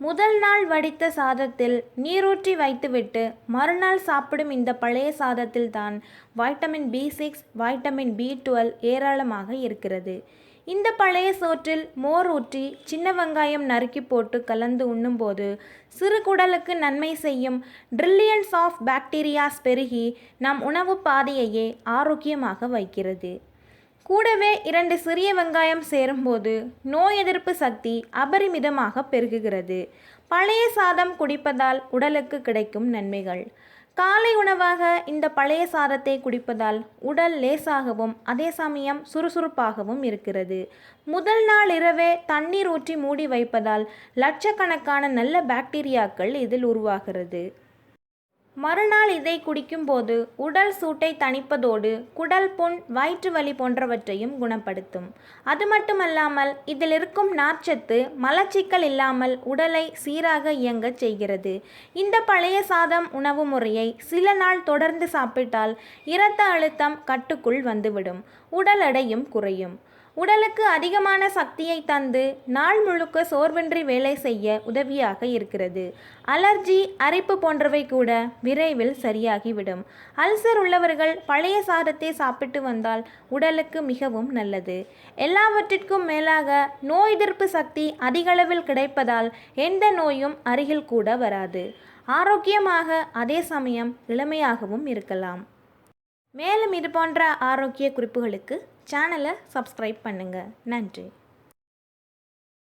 முதல் நாள் வடித்த சாதத்தில் நீரூற்றி வைத்துவிட்டு மறுநாள் சாப்பிடும் இந்த பழைய சாதத்தில் தான் vitamin B six vitamin B twelve ஏராளமாக இருக்கிறது. இந்த பழைய சோற்றில் மோர் ஊற்றி சின்ன வெங்காயம் நறுக்கி போட்டு கலந்து உண்ணும்போது சிறு குடலுக்கு நன்மை செய்யும் ட்ரில்லியன்ஸ் ஆஃப் பாக்டீரியாஸ் பெருகி நம் உணவு பாதையையே ஆரோக்கியமாக வைக்கிறது. கூடவே இரண்டு சிறிய வெங்காயம் சேரும்போது நோய் எதிர்ப்பு சக்தி அபரிமிதமாக பெருகுகிறது. பழைய சாதம் குடிப்பதால் உடலுக்கு கிடைக்கும் நன்மைகள். காலை உணவாக இந்த பழைய சாதத்தை குடிப்பதால் உடல் லேசாகவும் அதே சமயம் சுறுசுறுப்பாகவும் இருக்கிறது. முதல் நாள் இரவே தண்ணீர் ஊற்றி மூடி வைப்பதால் லட்சக்கணக்கான நல்ல பாக்டீரியாக்கள் இதில் உருவாகிறது. மறுநாள் இதை குடிக்கும்போது உடல் சூட்டை தணிப்பதோடு குடல் புண் வயிற்று வலி போன்றவற்றையும் குணப்படுத்தும். அது மட்டுமல்லாமல் இதில் இருக்கும் நார்ச்சத்து மலச்சிக்கல் இல்லாமல் உடலை சீராக இயங்கச் செய்கிறது. இந்த பழைய சாதம் உணவு முறையை சில நாள் தொடர்ந்து சாப்பிட்டால் இரத்த அழுத்தம் கட்டுக்குள் வந்துவிடும். உடல் எடையும் குறையும். உடலுக்கு அதிகமான சக்தியை தந்து நாள் முழுக்க சோர்வின்றி வேலை செய்ய உதவியாக இருக்கிறது. அலர்ஜி அரிப்பு போன்றவை கூட விரைவில் சரியாகிவிடும். அல்சர் உள்ளவர்கள் பழைய சாதத்தை சாப்பிட்டு வந்தால் உடலுக்கு மிகவும் நல்லது. எல்லாவற்றிற்கும் மேலாக நோய் எதிர்ப்பு சக்தி அதிகளவில் கிடைப்பதால் எந்த நோயும் அருகில் கூட வராது. ஆரோக்கியமாக அதே சமயம் இளமையாகவும் இருக்கலாம். மேலும் இது போன்ற ஆரோக்கிய குறிப்புகளுக்கு சேனலை சப்ஸ்கிரைப் பண்ணுங்கள் நன்றி.